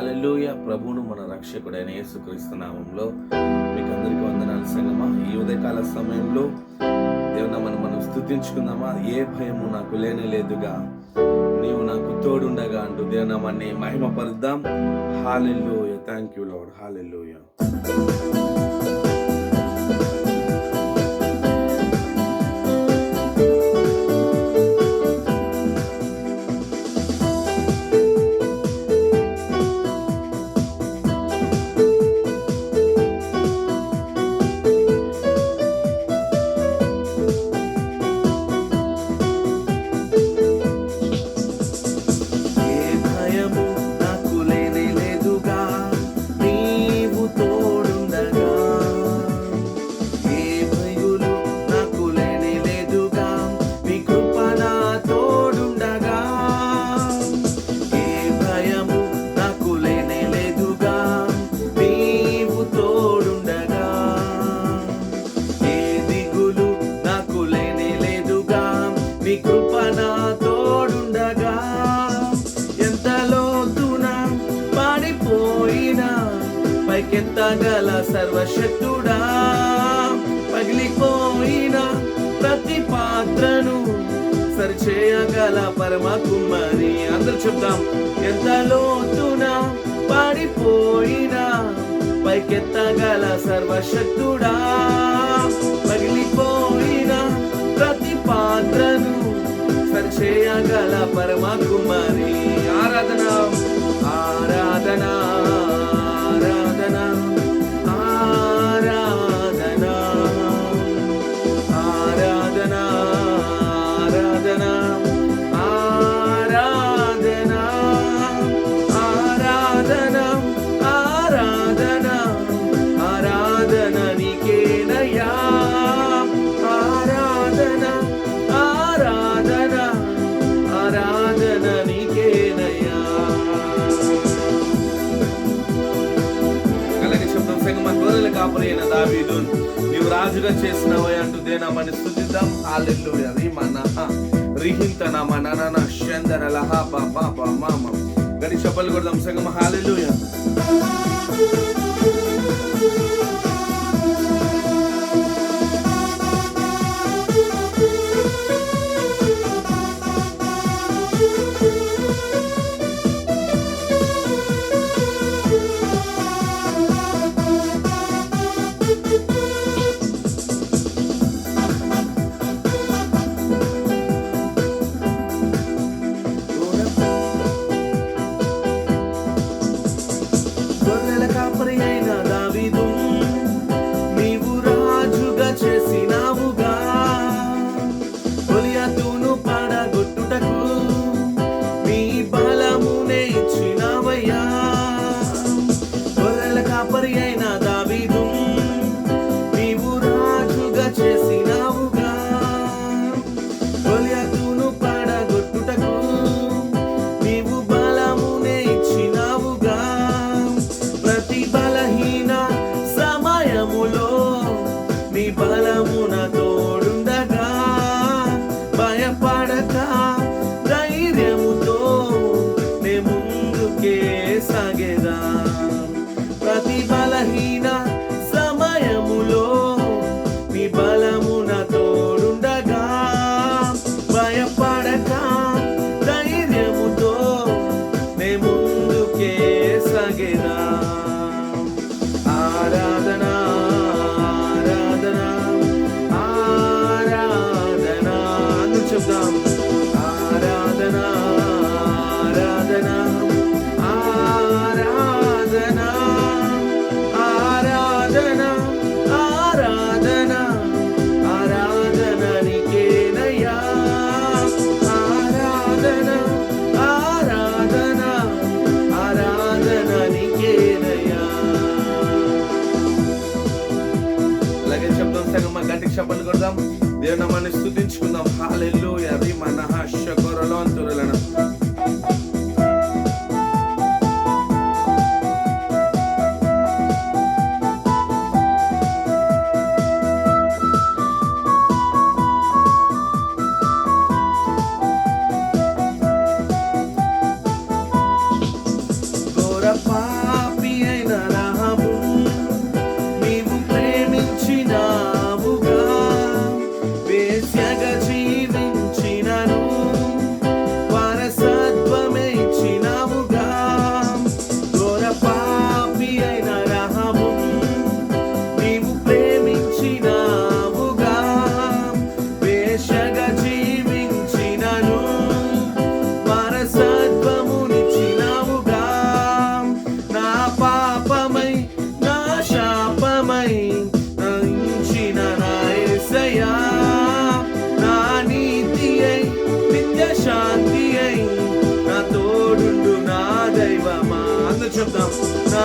Hallelujah ప్రభువును మన రక్షకుడైన యేసుక్రీస్తు నామంలో మీకు అందరికీ వందనాలు సంగమా. ఈ ఉదయకాల సమయంలో దేవున మనం మనం స్థుతించుకుందామా? ఏ భయము నాకు లేనే లేదుగా నీవు నాకు తోడుండగా అంటూ దేవునామాన్ని మహిమపరుద్దాం. Hallelujah thank you lord hallelujah పాడిపోయినా పైకెత్తగల సర్వశక్తుడా? పగిలిపోయిన ప్రతి పాత్రను సరిచేయగల పరమ కుమ్మరి అందరూ చెప్తాం ఎంత లోతున? పడిపోయినా పైకెత్తగల సర్వశక్తుడా? పగిలిపోయిన ప్రతి పాత్రను సరిచేయగల పరమ కుమారి ఆరాధన ఆరాధన. నీవు రాజుగా చేసినవే అంటూ దేనామని స్థుతిద్దాం. ఆలెల్లు అది మన రిహింత మన నన శందరల పాప పాప మామ గడి చెప్పలు కొడదాం సంగమ. హాలెలుయా Marina da जग చెప్దాం. నా